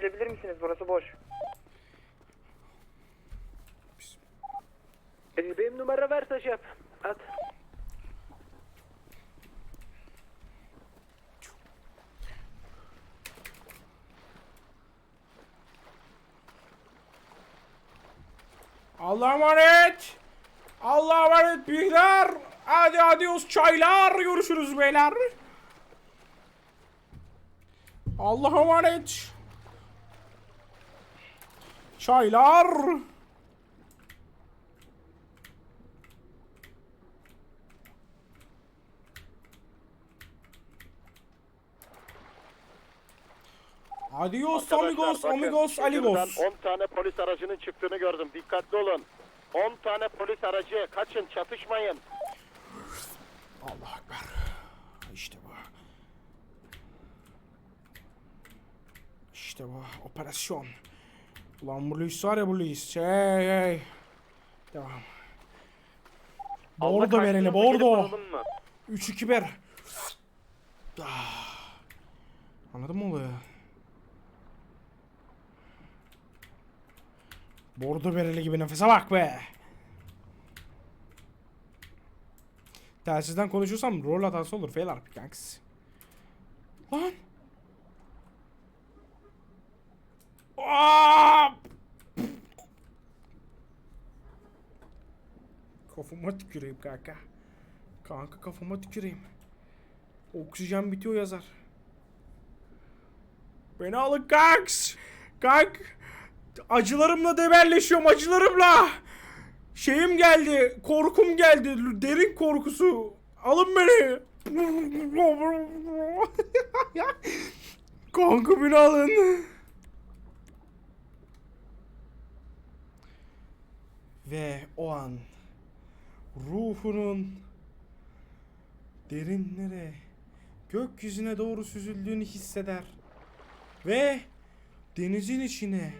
gelebilir misiniz? Burası boş. Ee, benim numara ver Saşap. At. Allah'a emanet. Allah'a emanet büyükler. Hadi adios çaylar. Görüşürüz beyler. Allah'a emanet. Çaylar. Adios amigos amigos aligos. 10 tane polis aracının çıktığını gördüm. Dikkatli olun. 10 tane polis aracı. Kaçın çatışmayın. Allah ekber. İşte bu. İşte bu. Operasyon. Ulan bu Luis var ya bu Luis. Hey hey. Devam. Bordo vereni bordo. 3-2-1. Ah. Anladın mı olayı? Bordo bereli gibi nefese bak be. Telsizden konuşursam rol hatası olur. Fail RP kanks. Lan. Aa! Kafama tüküreyim kanka. Kanka kafama tüküreyim. Oksijen bitiyor yazar. Beni alın kanks. Kank. Acılarımla debelleşiyorum acılarımla. Şeyim geldi, korkum geldi, derin korkusu. Alın beni. Kanka beni alın. Ve o an ruhunun derinlere, gökyüzüne doğru süzüldüğünü hisseder. Ve denizin içine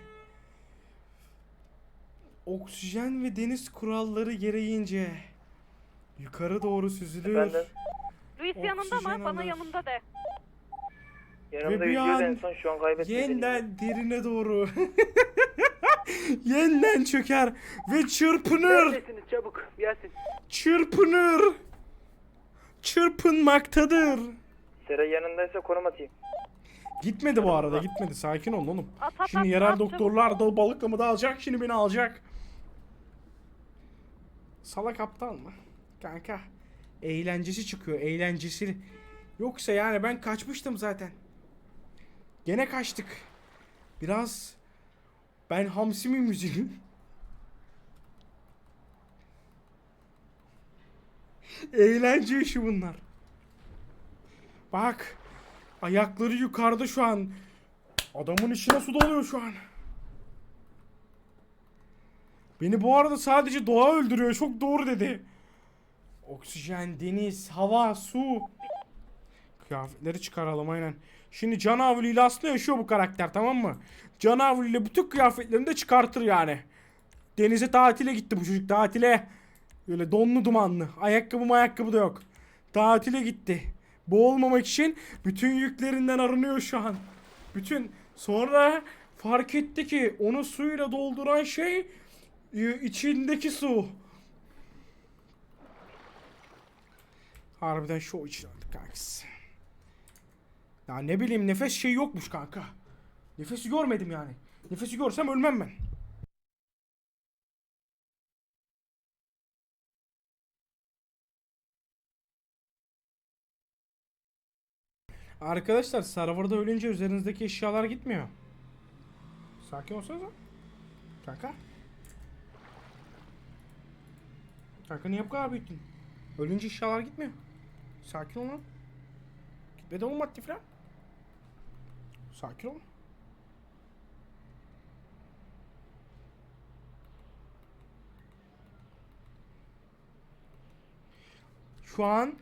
oksijen ve deniz kuralları gereğince yukarı doğru süzülür. Efendim? Luis yanında mı? Bana alır. yanında de. Yanımda bir yüzüyordu en an son şu an kaybettim. Yeniden derine doğru. Yeniden çöker ve çırpınır. Neredesiniz çabuk Yasin. Çırpınır. Çırpınmaktadır. Seray yanındaysa konum atayım. Gitmedi bu arada gitmedi. Sakin olun oğlum. At at Şimdi at, yerel at, doktorlar da balıklamı da alacak. Şimdi beni alacak. Salak aptal mı? Kanka. Eğlencesi çıkıyor. Eğlencesi. Yoksa yani ben kaçmıştım zaten. Gene kaçtık. Biraz ben hamsi mi müziğim? Eğlence işi bunlar. Bak. Ayakları yukarıda şu an. Adamın içine su doluyor şu an. Beni bu arada sadece doğa öldürüyor. Çok doğru dedi. Oksijen, deniz, hava, su. Kıyafetleri çıkaralım aynen. Şimdi canavli ile aslında yaşıyor bu karakter tamam mı? Canavli ile bütün kıyafetlerini de çıkartır yani. Denize tatile gitti bu çocuk tatile. Böyle donlu dumanlı. Ayakkabı ayakkabı da yok. Tatile gitti. Boğulmamak için bütün yüklerinden arınıyor şu an. Bütün sonra fark etti ki onu suyla dolduran şey e, içindeki su. Harbiden şu için aldık kankası. Ya ne bileyim nefes şey yokmuş kanka. Nefesi görmedim yani. Nefesi görsem ölmem ben. Arkadaşlar serverda ölünce üzerinizdeki eşyalar gitmiyor. Sakin olsanıza. Kanka. Kanka niye bu kadar büyüttün? Ölünce eşyalar gitmiyor. Sakin olun. Gitmedi oğlum maddi falan. Sakin olun. Şu an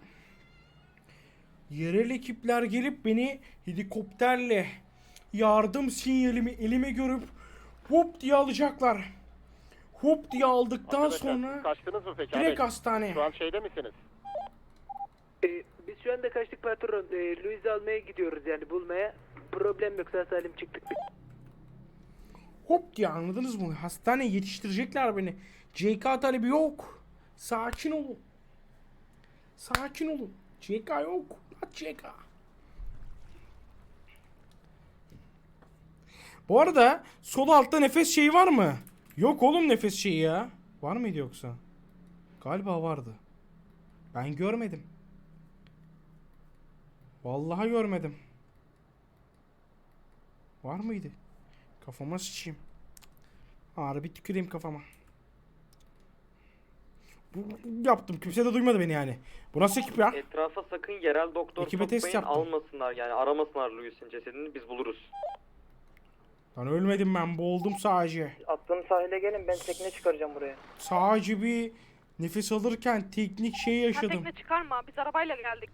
yerel ekipler gelip beni helikopterle yardım sinyalimi elime görüp hop diye alacaklar. Hop diye aldıktan Arkadaşlar, sonra Kaçtınız mı peki? direkt Abi, hastaneye. Şu an şeyde misiniz? Ee, biz şu anda kaçtık patron. Ee, Louis'i almaya gidiyoruz yani bulmaya. Problem yok sağ salim çıktık. hop diye anladınız mı? Hastaneye yetiştirecekler beni. CK talebi yok. Sakin olun. Sakin olun. CK yok. Not CK. Bu arada sol altta nefes şeyi var mı? Yok oğlum nefes şeyi ya. Var mıydı yoksa? Galiba vardı. Ben görmedim. Vallahi görmedim. Var mıydı? Kafama sıçayım. Harbi tüküreyim kafama. Bu yaptım. Kimse de duymadı beni yani. Bu nasıl ekip ya? Etrafa sakın yerel doktor Ekibe test yaptım. almasınlar yani aramasınlar Louis'in cesedini biz buluruz. Lan ölmedim ben. Boğuldum sadece. Attığım sahile gelin ben tekne çıkaracağım buraya. Sadece bir nefes alırken teknik şey Ha yaşadım. tekne çıkarma biz arabayla geldik.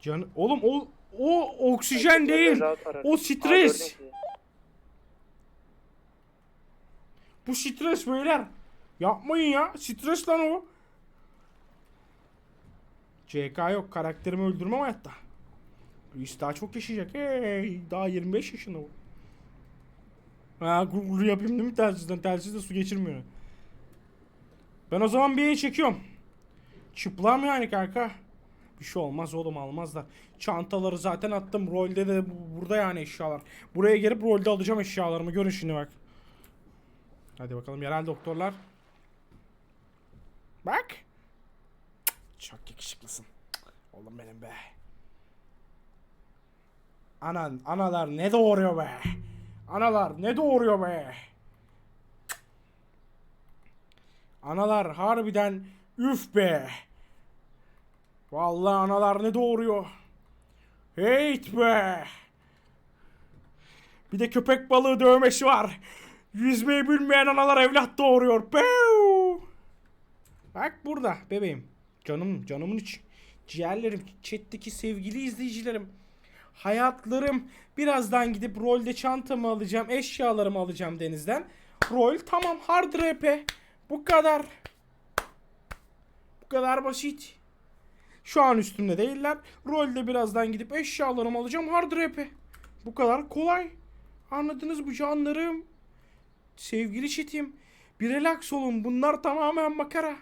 Can oğlum o o oksijen değil. O stres. Bu stres beyler. Yapmayın ya. Stres lan o. CK yok. Karakterimi öldürmem hayatta. Luis daha çok yaşayacak. Hey, daha 25 yaşında bu. Ha gurur yapayım değil mi telsizden? Telsizde su geçirmiyor. Ben o zaman bir çekiyorum. Çıplam yani kanka. Bir şey olmaz oğlum almazlar. Çantaları zaten attım. Rolde de bu- burada yani eşyalar. Buraya gelip rolde alacağım eşyalarımı. Görün şimdi bak. Hadi bakalım yerel doktorlar. Bak. Çok yakışıklısın. Oğlum benim be. Anan, analar ne doğuruyor be. Analar ne doğuruyor be. Analar harbiden üf be. Vallahi analar ne doğuruyor. Heyt be. Bir de köpek balığı dövmesi var. Yüzmeyi bilmeyen analar evlat doğuruyor. Pew! Bak burada bebeğim. Canım, canımın içi. Ciğerlerim, chat'teki sevgili izleyicilerim. Hayatlarım. Birazdan gidip rolde çantamı alacağım, eşyalarımı alacağım denizden. Rol tamam hard rap'e. Bu kadar. Bu kadar basit. Şu an üstümde değiller. Rolde birazdan gidip eşyalarımı alacağım hard rap'e. Bu kadar kolay. Anladınız mı canlarım? Sevgili çetim. Bir relax olun. Bunlar tamamen makara.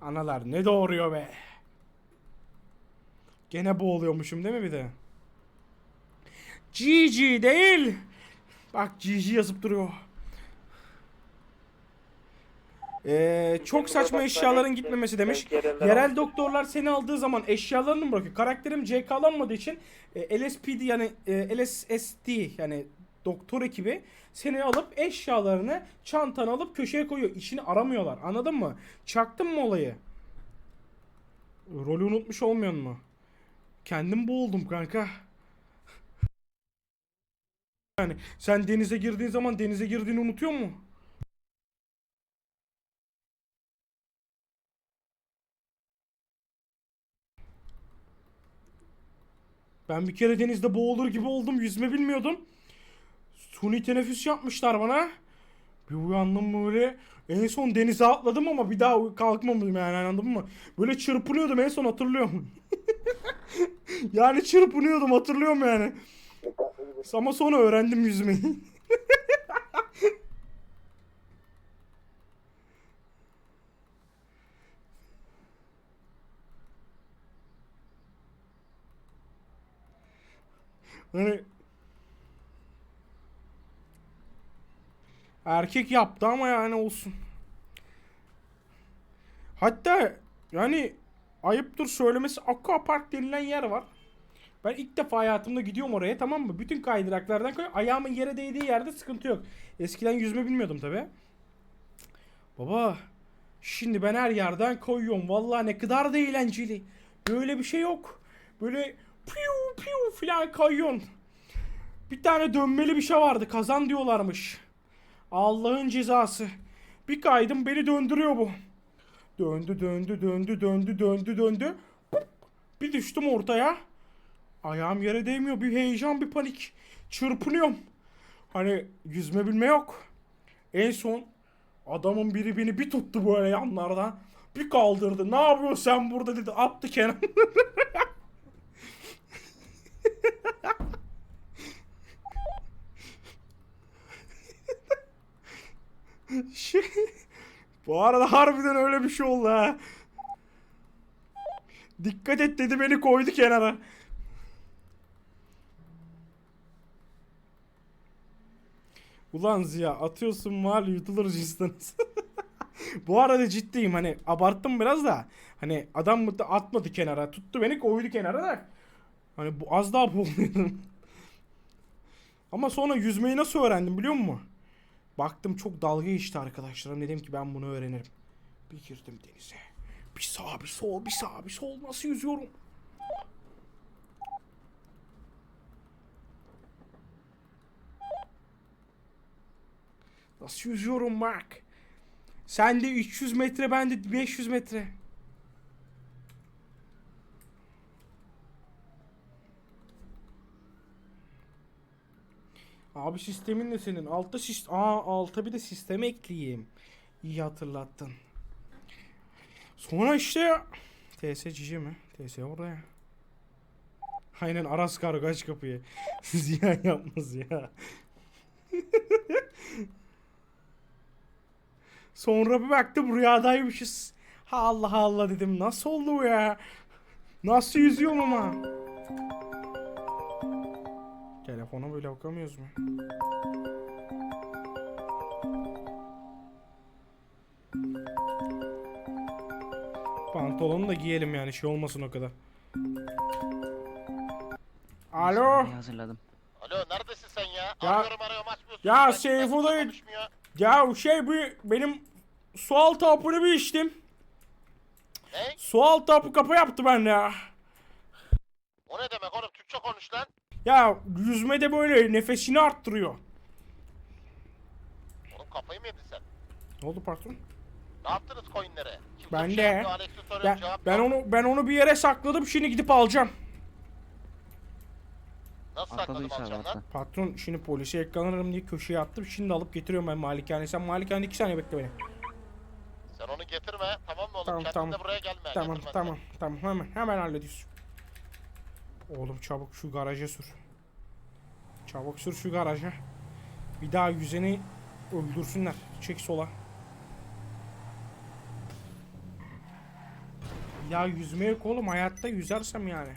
Analar ne doğuruyor be. Gene boğuluyormuşum değil mi bir de? GG değil. Bak GG yazıp duruyor. Ee, çok saçma eşyaların gitmemesi demiş. Yerel doktorlar seni aldığı zaman eşyalarını mı bırakıyor? Karakterim CK'lanmadığı için e, LSPD yani e, yani doktor ekibi seni alıp eşyalarını çantanı alıp köşeye koyuyor. İşini aramıyorlar. Anladın mı? Çaktın mı olayı? Rolü unutmuş olmuyor mu? Kendim boğuldum kanka. Yani sen denize girdiğin zaman denize girdiğini unutuyor mu? Ben bir kere denizde boğulur gibi oldum. Yüzme bilmiyordum. Suni teneffüs yapmışlar bana. Bir uyandım böyle. En son denize atladım ama bir daha kalkmadım yani anladın mı? Böyle çırpınıyordum en son hatırlıyorum. yani çırpınıyordum hatırlıyorum yani. Ama sonra öğrendim yüzmeyi. hani erkek yaptı ama yani olsun. Hatta yani ayıptır söylemesi Aqua Park denilen yer var. Ben ilk defa hayatımda gidiyorum oraya tamam mı? Bütün kaydıraklardan koy. Ayağımın yere değdiği yerde sıkıntı yok. Eskiden yüzme bilmiyordum tabi. Baba şimdi ben her yerden koyuyorum. Vallahi ne kadar da eğlenceli. Böyle bir şey yok. Böyle piu piu filan kayıyorsun. Bir tane dönmeli bir şey vardı. Kazan diyorlarmış. Allah'ın cezası. Bir kaydım beni döndürüyor bu. Döndü döndü döndü döndü döndü döndü. Bir düştüm ortaya. Ayağım yere değmiyor. Bir heyecan bir panik. Çırpınıyorum. Hani yüzme bilme yok. En son adamın biri beni bir tuttu böyle yanlardan. Bir kaldırdı. Ne yapıyorsun sen burada dedi. Attı kenara. şey... Bu arada harbiden öyle bir şey oldu ha. Dikkat et dedi beni koydu kenara. Ulan Ziya atıyorsun mal yutulur cinsiniz. Bu arada ciddiyim hani abarttım biraz da. Hani adam mı atmadı kenara tuttu beni koydu kenara da. Hani bu az daha boğuluyordum. Ama sonra yüzmeyi nasıl öğrendim biliyor musun? Baktım çok dalga geçti arkadaşlarım. Dedim ki ben bunu öğrenirim. Bir girdim denize. Bir sağ bir sol bir sağ bir sol nasıl yüzüyorum? Nasıl yüzüyorum bak. Sen de 300 metre ben de 500 metre. Abi sistemin ne senin? Altta sis Aa alta bir de sistem ekleyeyim. İyi hatırlattın. Sonra işte TS mi? TS oraya. Aynen Aras kargo aç kapıyı. Ziyan yapmaz ya. Sonra bir baktım rüyadaymışız. Allah Allah dedim nasıl oldu bu ya? Nasıl yüzüyorum ama? Telefona böyle bakamıyoruz mu? Pantolonu da giyelim yani şey olmasın o kadar. Alo. Hazırladım. Alo neredesin sen ya? Ya- Arıyorum arıyorum açmıyorsun. Ya Belki Seyfo benimle dayı- konuşmuyor. Ya şey bu benim sualtı hapını bir içtim. Ne? Sualtı hapı kapı yaptı bende ya. O ne demek oğlum? Türkçe konuş lan. Ya yüzmede böyle nefesini arttırıyor. Oğlum kafayı mı yedin sen? Ne oldu patron? Ne yaptınız coinlere? Kimse Ben bir de. şey yapmıyor, Alex'e soruyorum Ben, cevap ben yok. onu ben onu bir yere sakladım. Şimdi gidip alacağım. Nasıl sakladım Atladıysa alacaksın lan? atla. Patron şimdi polise yakalanırım diye köşeye attım. Şimdi alıp getiriyorum ben malikane. Sen malikanede iki saniye bekle beni. Sen onu getirme tamam mı oğlum? Tamam, Kendin tamam. de buraya gelme. Tamam tamam tamam hemen hemen hallediyorsun. Oğlum çabuk şu garaja sür. Çabuk sür şu garaja. Bir daha yüzeni öldürsünler. Çek sola. Ya yüzme yok oğlum hayatta yüzersem yani.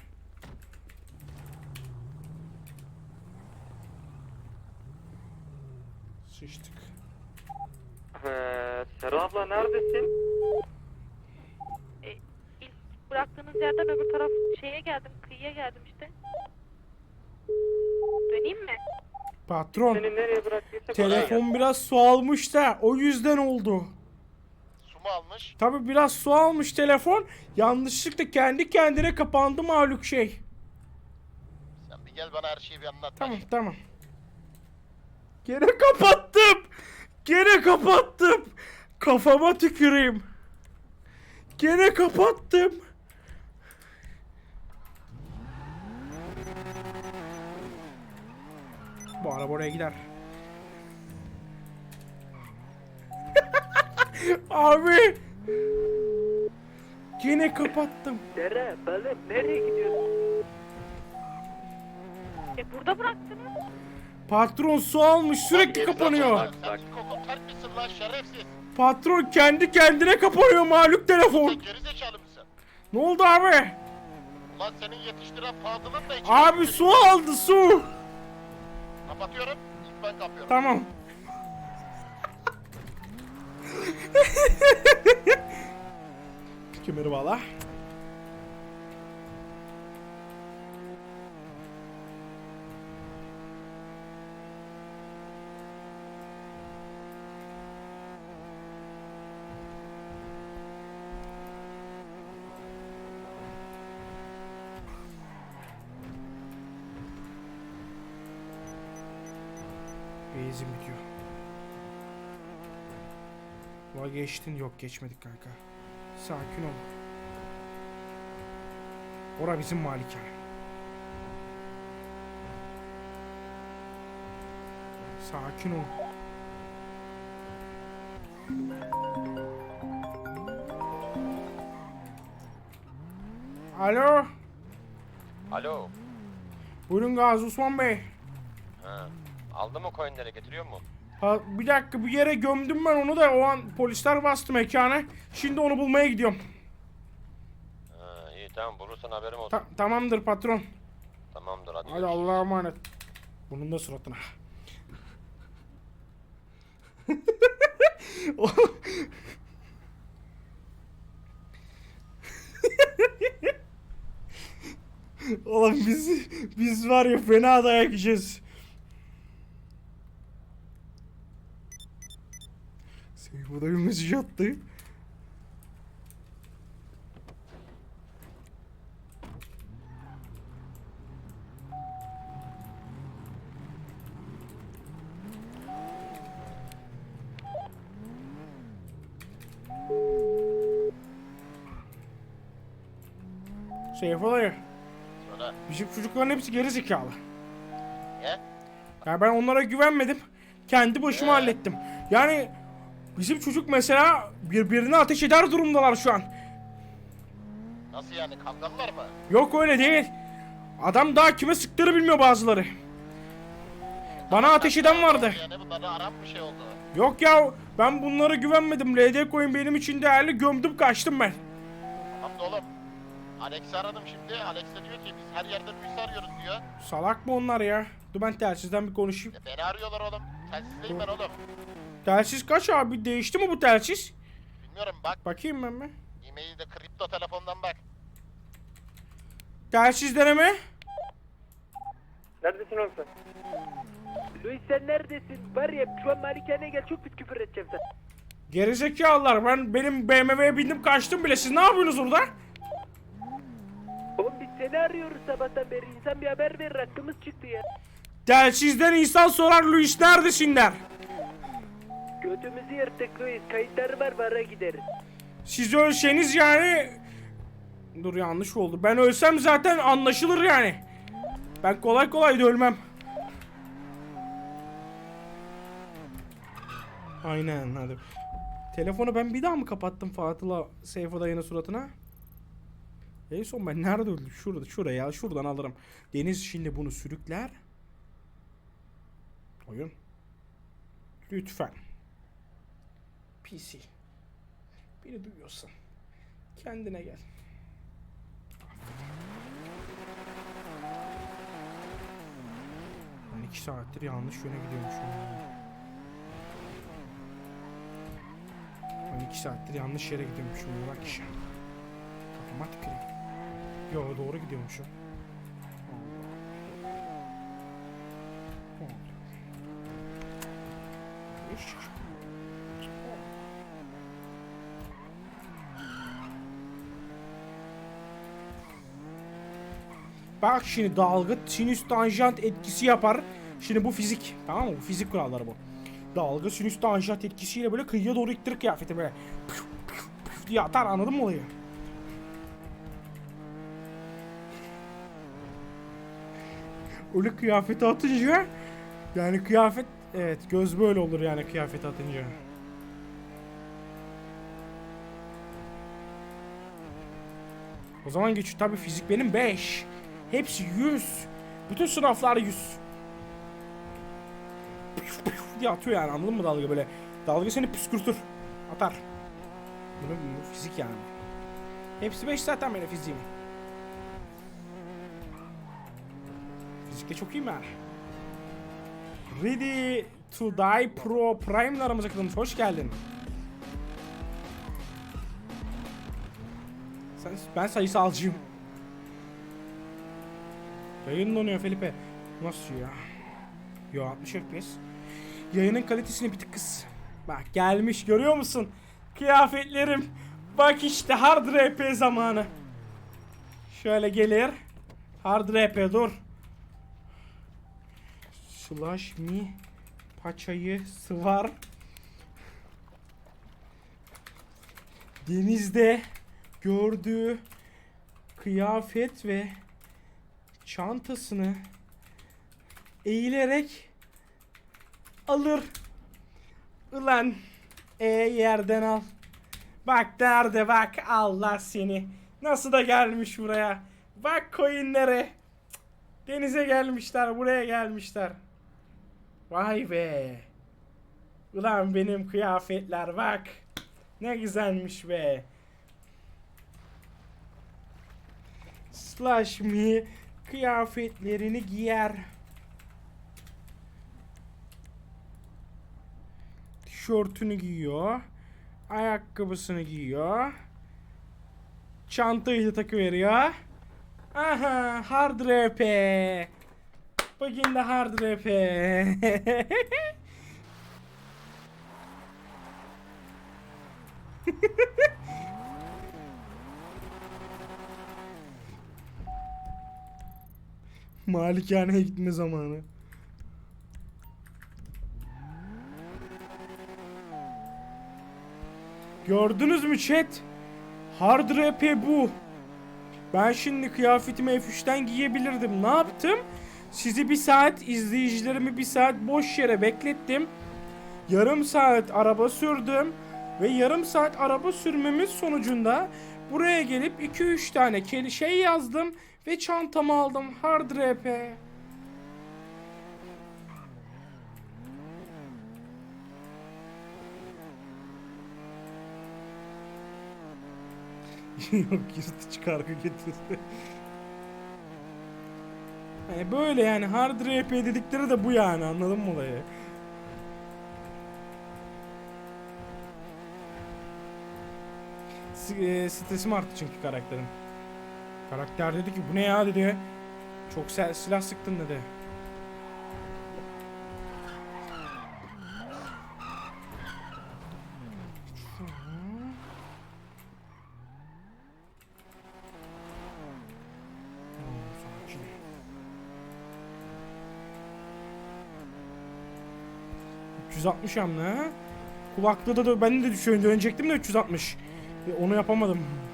Sıçtık. Ee, Sera abla neredesin? E, ilk bıraktığınız yerden öbür taraf şeye geldim, kıyıya geldim işte. Döneyim mi? Patron. Seni nereye gel. Telefon biraz su almış da o yüzden oldu. Su mu almış? Tabi biraz su almış telefon. Yanlışlıkla kendi kendine kapandı maluk şey. Sen bir gel bana her şeyi bir anlat. Tamam tamam. Gene kapattım. Gene kapattım. Kafama tüküreyim. Gene kapattım. Bu araba oraya gider. Abi. Gene kapattım. Sera balım nereye gidiyorsun? E burada bıraktınız. Patron su almış sürekli kapanıyor. Sen kokun misin lan şerefsiz? Patron kendi kendine kapanıyor maluk telefon. Sen gerizekalı mısın? Ne oldu abi? Ulan senin yetiştiren Fadıl'ın da içine Abi su aldı su. Kapatıyorum. İlk ben kapıyorum. Tamam. Kemeri bağla. Geçtin yok geçmedik kanka. Sakin ol. Ora bizim malikane. Sakin ol. Alo. Alo. Buyurun Gazi Osman Bey. Ha. Aldın mı coinleri getiriyor mu? Ha, bir dakika bir yere gömdüm ben onu da o an polisler bastı mekana. Şimdi onu bulmaya gidiyorum. Ha, iyi tamam bulursan haberim olsun. Ta- tamamdır patron. Tamamdır hadi. Hadi Allah'a emanet. Bunun da suratına. Oğlum biz biz var ya fena dayak yiyeceğiz. Seyfo da bir mesaj attı. Seyfo dayı. Söyle. Bizim çocukların hepsi geri zekalı. Niye? Ya ben onlara güvenmedim. Kendi başıma Ee? hallettim. Yani bizim çocuk mesela birbirine ateş eder durumdalar şu an. Nasıl yani kavgalılar mı? Yok öyle değil. Adam daha kime sıktığını bilmiyor bazıları. Bana ateş eden vardı. Yani bunlarda aram bir şey oldu. Yok ya ben bunlara güvenmedim. LD coin benim için değerli gömdüm kaçtım ben. Tamam da oğlum. Alex'i aradım şimdi. Alex de diyor ki biz her yerde Luis'i arıyoruz diyor. Salak mı onlar ya? Dur ben telsizden bir konuşayım. Ya beni arıyorlar oğlum. Telsizdeyim ben oğlum. Telsiz kaç abi? Değişti mi bu telsiz? Bilmiyorum bak. Bakayım ben mi? E-mailde kripto telefondan bak. Telsiz deneme. Neredesin oğlum sen? Luis sen neredesin? Var ya şu an malikaneye gel çok pis küfür edeceğim sen. Gerizekalılar ben benim BMW'ye bindim kaçtım bile. Siz ne yapıyorsunuz orada? Oğlum biz seni arıyoruz sabahtan beri. İnsan bir haber verir hakkımız çıktı ya. Telsizden insan sorar Luis neredesin der. Götümüzü yırttık Luis. Kayıtları var bara gideriz. Siz ölseniz yani... Dur yanlış oldu. Ben ölsem zaten anlaşılır yani. Ben kolay kolay da ölmem. Aynen hadi. Telefonu ben bir daha mı kapattım Fatıl'a Seyfo dayının suratına? En son ben nerede öldüm? Şurada, şuraya, şuradan alırım. Deniz şimdi bunu sürükler. Oyun. Lütfen. PC. Beni duyuyorsan. Kendine gel. Ben iki saattir yanlış yöne gidiyormuşum. Ben iki saattir yanlış yere gidiyormuşum. Bak işe. Kafama tüküreyim. Yo doğru gidiyormuşum. Allah. Allah. Bak şimdi dalga sinüs tanjant etkisi yapar. Şimdi bu fizik. Tamam mı? Bu fizik kuralları bu. Dalga sinüs tanjant etkisiyle böyle kıyıya doğru ittirir kıyafeti böyle. Püf, püf, püf diye atar anladın mı olayı? Öyle kıyafeti atınca yani kıyafet evet göz böyle olur yani kıyafeti atınca. O zaman geç tabi fizik benim 5. Hepsi 100. Bütün sınavlar 100. Püf püf diye atıyor yani anladın mı dalga böyle. Dalga seni püskürtür. Atar. Bunu, bu fizik yani. Hepsi 5 zaten benim fiziğim. Fizikte çok iyiyim ben. Ready to Die Pro Prime'la aramıza katılmış. Hoş geldin. Sen, ben sayısalcıyım. Yayın donuyor Felipe. Nasıl ya? Yo 60 FPS. Yayının kalitesini bir tık kıs. Bak gelmiş görüyor musun? Kıyafetlerim. Bak işte hard RP zamanı. Şöyle gelir. Hard RP dur. Slash mi paçayı sıvar. Denizde gördüğü kıyafet ve çantasını eğilerek alır. Ulan e yerden al. Bak nerede bak Allah seni. Nasıl da gelmiş buraya. Bak coinlere. Denize gelmişler buraya gelmişler. Vay be. Ulan benim kıyafetler bak. Ne güzelmiş be. Slash me kıyafetlerini giyer. Tişörtünü giyiyor. Ayakkabısını giyiyor. Çantayı da takıveriyor. Aha hard rap. Bugün de hard rap. Malikaneye gitme zamanı. Gördünüz mü chat? Hard rap bu. Ben şimdi kıyafetimi F3'ten giyebilirdim. Ne yaptım? Sizi bir saat, izleyicilerimi bir saat boş yere beklettim. Yarım saat araba sürdüm. Ve yarım saat araba sürmemiz sonucunda buraya gelip 2-3 tane keli şey yazdım. Ve çantamı aldım. Hard rap. Yok yırtıcı kargı getirdi. Hani böyle yani hard RP dedikleri de bu yani anladın mı olayı? E, stresim arttı çünkü karakterin. Karakter dedi ki bu ne ya dedi. Çok se- silah sıktın dedi. Tamam, sakin. ...360 hem ne? Kulaklığı da, da ben de dönecektim de 360. Onu yapamadım.